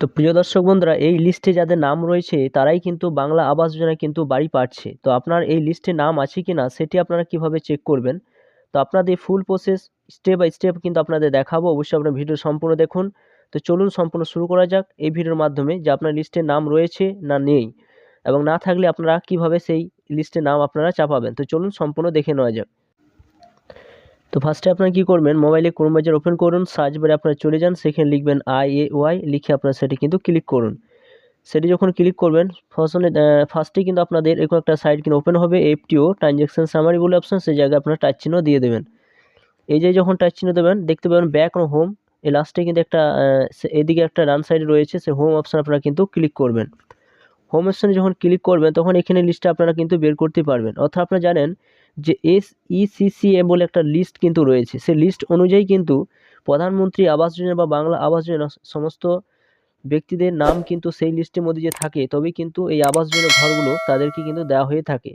তো প্রিয় দর্শক বন্ধুরা, এই লিস্টে যাদের নাম রয়েছে, তারাই কিন্তু বাংলা আবাস যোজনায় কিন্তু বাড়ি পাচ্ছে। তো আপনার এই লিস্টে নাম আছে কি না সেটি আপনারা কীভাবে চেক করবেন? তো আপনাদের full process step by step কিন্তু আপনাদের দেখাবো, অবশ্যই আপনার ভিডিও সম্পূর্ণ দেখুন। তো চলুন, সম্পূর্ণ শুরু করা যাক এই ভিডিওর মাধ্যমে যে আপনার লিস্টে নাম রয়েছে না নেই। এবং না থাকলে আপনারা কীভাবে সেই লিস্টে নাম আপনারা চাপাবেন? তো চলুন, সম্পূর্ণ দেখে নেওয়া যাক। তো ফার্স্টে আপনারা কী করবেন? মোবাইলে ক্রোম ব্রাউজার ওপেন করুন সার্চ বারে আপনারা চলে যান, সেখানে লিখবেন আই এ ওয়াই লিখে আপনারা সেটি কিন্তু ক্লিক করুন। সেটি যখন ক্লিক করবেন ফার্স্টে ফার্স্টেই কিন্তু আপনাদের এরকম একটা সাইট কিন্তু ওপেন হবে এফটিও ট্রানজ্যাকশন সামারি বলে অপশন সেই জায়গায় আপনারা টাচ চিহ্ন দিয়ে দেবেন। এই যে যখন টাচ চিহ্ন দেবেন, দেখতে পাবেন ব্যাক ও হোম এই লাস্টে কিন্তু একটা এদিকে একটা ডান সাইডে রয়েছে, সে হোম অপশন আপনারা কিন্তু ক্লিক করবেন। হোম অপশনে যখন ক্লিক করবেন, তখন এখানে লিস্টটা আপনারা কিন্তু বের করতে পারবেন। অর্থাৎ আপনারা জানেন যে এস ইসিসিএ বলে একটা লিস্ট কিন্তু রয়েছে। সেই লিস্ট অনুযায়ী কিন্তু প্রধানমন্ত্রী আবাস যোজনা বা বাংলা আবাস যোজনা সমস্ত ব্যক্তিদের নাম কিন্তু সেই লিস্টের মধ্যে যে থাকে, তবেই কিন্তু এই আবাস যোজনা ঘরগুলো তাদেরকে কিন্তু দেওয়া হয়ে থাকে।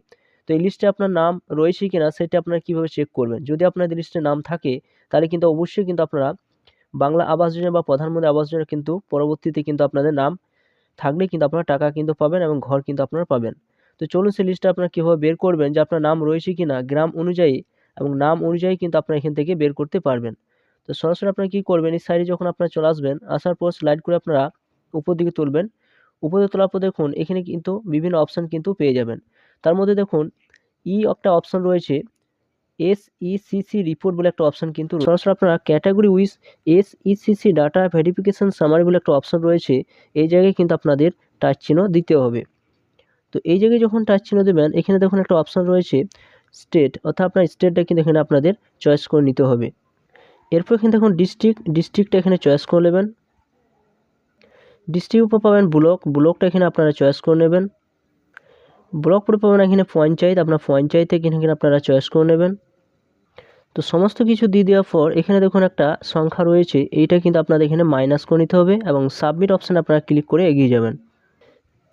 তো এই লিস্টে আপনার নাম রয়েছে কিনা সেটা আপনারা কীভাবে চেক করবেন? যদি আপনাদের লিস্টে নাম থাকে, তাহলে কিন্তু অবশ্যই কিন্তু আপনারা বাংলা আবাস যোজনা বা প্রধানমন্ত্রী আবাস যোজনা কিন্তু পরবর্তীতে কিন্তু আপনাদের নাম থাকলে কিন্তু আপনারা টাকা কিন্তু পাবেন এবং ঘর কিন্তু আপনারা পাবেন। তো চলুন সেই লিস্টটা আপনারা কীভাবে বের করবেন, যে আপনার নাম রয়েছে কি না গ্রাম অনুযায়ী এবং নাম অনুযায়ী কিন্তু আপনারা এখান থেকে বের করতে পারবেন। তো সরাসরি আপনারা কী করবেন, এই সাইডে যখন আপনারা চলে আসবেন, আসার পর স্লাইড করে আপনারা উপর দিকে তুলবেন। উপরে তোলার পর দেখুন, এখানে কিন্তু বিভিন্ন অপশান কিন্তু পেয়ে যাবেন। তার মধ্যে দেখুন ই একটা অপশান রয়েছে এস ইসিসি রিপোর্ট বলে একটা অপশান কিন্তু সরাসরি আপনারা category wise S ECC data verification summary বলে একটা অপশান রয়েছে, এই জায়গায় কিন্তু আপনাদের টাচ চিহ্ন দিতে হবে। তো এই জায়গায় যখন টাচ চিহ্ন দেবেন, এখানে দেখুন একটা অপশান রয়েছে স্টেট অর্থাৎ আপনার স্টেটটা কিন্তু এখানে আপনাদের চয়েস করে নিতে হবে। এরপর এখানে দেখুন ডিস্ট্রিক্ট ডিস্ট্রিক্টটা এখানে চয়েস করে নেবেন। ডিস্ট্রিক্ট উপর পাবেন ব্লক ব্লকটা এখানে আপনারা চয়েস করে নেবেন। ব্লক পরে পাবেন এখানে পঞ্চায়েত, আপনার পঞ্চায়েতে এখানে আপনারা চয়েস করে নেবেন। তো সমস্ত কিছু দিয়ে দেওয়ার পর, এখানে দেখুন একটা সংখ্যা রয়েছে, এইটা কিন্তু আপনাদের এখানে মাইনাস করে নিতে হবে এবং সাবমিট অপশানে আপনারা ক্লিক করে এগিয়ে যাবেন।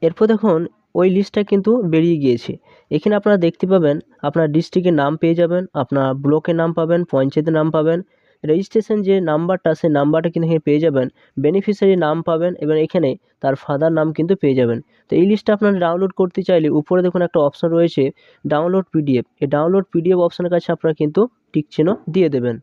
এরপর দেখুন ওই লিস্টটা কিন্তু বেরিয়ে গিয়েছে। এখানে আপনারা দেখতে পাবেন, আপনার ডিস্ট্রিক্টের নাম পেয়ে যাবেন, আপনার ব্লকের নাম পাবেন, পঞ্চায়েতের নাম পাবেন রেজিস্ট্রেশন যে নাম্বারটা সেই নাম্বারটা কিন্তু এখানে পেয়ে যাবেন বেনিফিশিয়ারি নাম পাবেন, এবং এখানে তার ফাদার নাম কিন্তু পেয়ে যাবেন। তো এই লিস্টটা আপনারা ডাউনলোড করতে চাইলে উপরে দেখুন একটা অপশন রয়েছে ডাউনলোড পিডিএফ এই ডাউনলোড পিডিএফ অপশনের কাছে আপনারা কিন্তু টিক চিহ্ন দিয়ে দেবেন।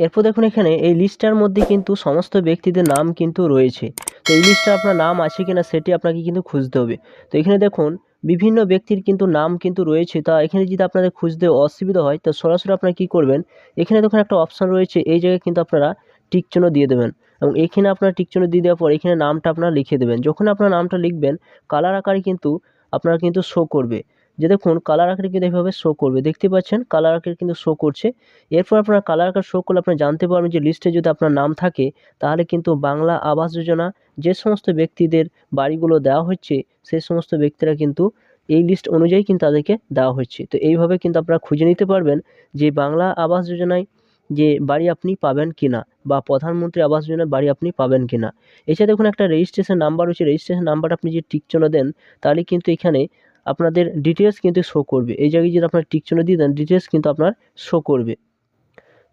এরপর দেখুন এখানে এই লিস্টটার মধ্যে কিন্তু সমস্ত ব্যক্তিদের নাম কিন্তু রয়েছে। তো এই আপনার নাম আছে কি না সেটি আপনাকে কিন্তু খুঁজতে হবে। তো এখানে দেখুন, বিভিন্ন ব্যক্তির কিন্তু নাম কিন্তু রয়েছে। তা এখানে যদি আপনাদের খুঁজতে অসুবিধা হয়, তো সরাসরি আপনারা কী করবেন? এখানে দেখুন একটা অপশান রয়েছে, এই জায়গায় কিন্তু আপনারা টিক চিহ্ন দিয়ে দেবেন। এবং এখানে আপনারা টিক চিহ্ন দিয়ে দেওয়ার পর এখানে নামটা আপনারা লিখে দেবেন। যখন আপনার নামটা লিখবেন, কালার আকারে কিন্তু আপনার কিন্তু শো করবে। যে দেখুন কালার আকারে কিন্তু এইভাবে শো করবে। দেখতে পাচ্ছেন কালার আকারে কিন্তু শো করছে। এরপর আপনার কালার আকার শো করলে আপনারা জানতে পারবেন যে লিস্টে যদি আপনার নাম থাকে, তাহলে কিন্তু বাংলা আবাস যোজনা যে সমস্ত ব্যক্তিদের বাড়িগুলো দেওয়া হচ্ছে, সেই সমস্ত ব্যক্তিরা কিন্তু এই লিস্ট অনুযায়ী কিন্তু তাদেরকে দেওয়া হচ্ছে। তো এইভাবে কিন্তু আপনারা খুঁজে নিতে পারবেন যে বাংলা আবাস যোজনায় যে বাড়ি আপনি পাবেন কি না বা প্রধানমন্ত্রী আবাস যোজনার বাড়ি আপনি পাবেন কি না এছাড়া দেখুন একটা রেজিস্ট্রেশন নাম্বার রয়েছে। রেজিস্ট্রেশন নাম্বারটা আপনি যে টিকচিহ্ন দেন, তাহলে কিন্তু এখানে আপনাদের ডিটেলস কিন্তু শো করবে। এই জায়গায় যদি আপনার টিকচিহ্ন দিয়ে দেন ডিটেলস কিন্তু আপনার শো করবে।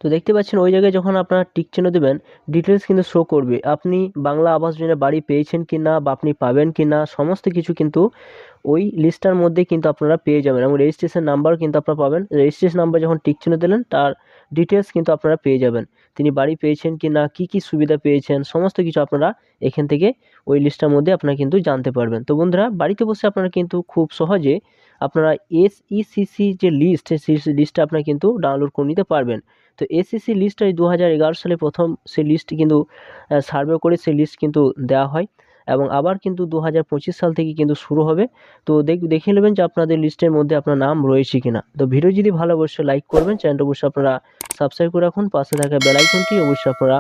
তো দেখতে পাচ্ছেন ওই জায়গায় যখন আপনারা টিক চিহ্ন দেবেন ডিটেলস কিন্তু শো করবে। আপনি বাংলা আবাস যোজনা বাড়ি পেয়েছেন কি না বা আপনি পাবেন কি না সমস্ত কিছু কিন্তু ওই লিস্টটার মধ্যে কিন্তু আপনারা পেয়ে যাবেন এবং রেজিস্ট্রেশন নাম্বারও কিন্তু আপনারা পাবেন। রেজিস্ট্রেশন নাম্বার যখন টিক চিহ্ন দিলেন, তার ডিটেলস কিন্তু আপনারা পেয়ে যাবেন। তিনি বাড়ি পেয়েছেন কি না কী কী সুবিধা পেয়েছেন, সমস্ত কিছু আপনারা এখান থেকে ওই লিস্টটার মধ্যে আপনারা কিন্তু জানতে পারবেন। তো বন্ধুরা, বাড়িতে বসে আপনারা কিন্তু খুব সহজে আপনারা এসইসিসি যে লিস্ট সেই লিস্টটা আপনারা কিন্তু ডাউনলোড করে নিতে পারবেন। তো এসিসি লিস্টটা দু হাজার এগারো সালে প্রথম, সেই লিস্ট কিন্তু সার্ভে করে সেই লিস্ট কিন্তু দেওয়া হয়। এবং আবার কিন্তু দু হাজার পঁচিশ সাল থেকে কিন্তু শুরু হবে। তো দেখ, দেখে নেবেন যে আপনাদের লিস্টের মধ্যে আপনার নাম রয়েছে কিনা। তো ভিডিও যদি ভালো অবশ্যই লাইক করবেন। চ্যানেলটা অবশ্যই আপনারা সাবস্ক্রাইব করে রাখুন। পাশে থাকা বেলাইকনটি অবশ্যই আপনারা